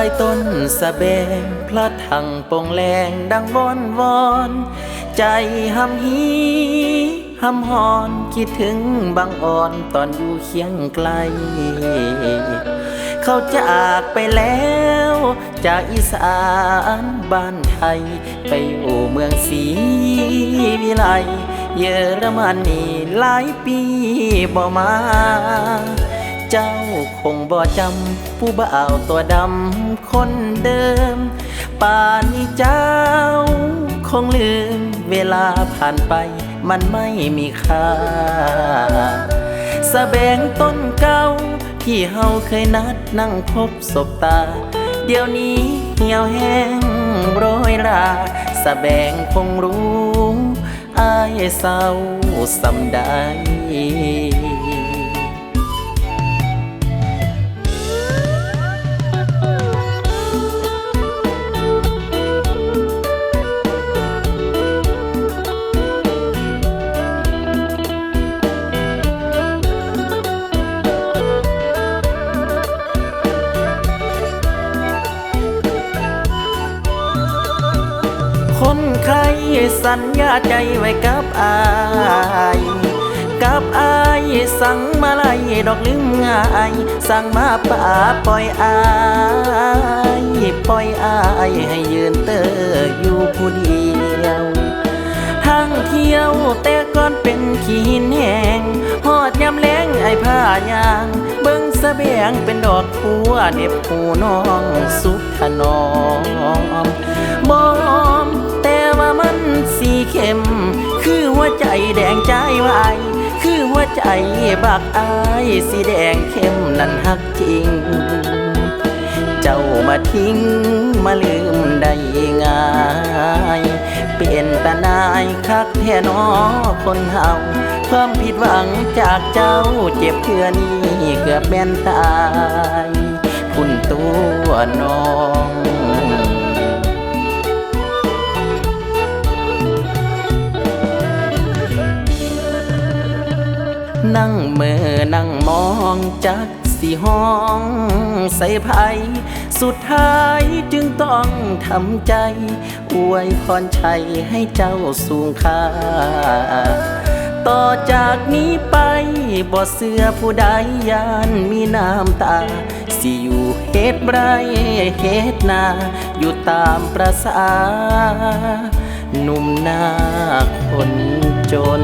ต้ต้นสะเบงพลัดถังปงแรงดังวอนวอน ใจหำฮีหำหอนคิดถึงบางอ่อนตอนอยู่เคียงไกล เขาจากไปแล้ว จากอีสานบ้านไทย ไปอยู่เมืองศรีวิไลเยอรมันนี่หลายปีบ่มา เจ้าคงบ่จำผู้บ่าวตัวดำคนเดิม ป่านนี้เจ้า คงลืมเวลาผ่านไป มันไม่มีค่าสะแบงต้นเก่าที่เฮาเคยนัดนั่งพบศบตา เดี๋ยวนี้เหี่ยวแห้งโรยราสะแบงคงรู้อายเศร้าสำใด คนไข้สัญญาใจไว้กับอาย กับอายสั่งมาไล่ดอกลืมง่าย สั่งมาป่าปล่อยอายปล่อยอายให้ยืนเตออยู่ผู้เดียวทางเที่ยวแต่ก่อนเป็นขี้หินแหงหอดยำแล้งไอ้ผ้ายาง เบิ่งสะแบงเป็นดอกพัวเด็บหูน้องสุขนอม คือหัวใจบักอายสีแดงเข้มนั้นหักจริง เจ้ามาทิ้งมาลืมได้ง่ายเป็นตาหนายคักแท่นอคนเฮาความผิดหวังจากเจ้าเจ็บเพื่อนี้เกือบแม่นตาย คุณตัวน้อง นั่งเมื่อนั่งมองจักสีห้องใส่ไผ่สุดท้ายจึงต้องทำใจ อวยพรชัยให้เจ้าสูงค่า ต่อจากนี้ไปบ่เสื้อผู้ใดยานมีน้ำตา สิอยู่เฮ็ดไรเฮ็ดนา อยู่ตามประสาหนุ่มหน้าคนจน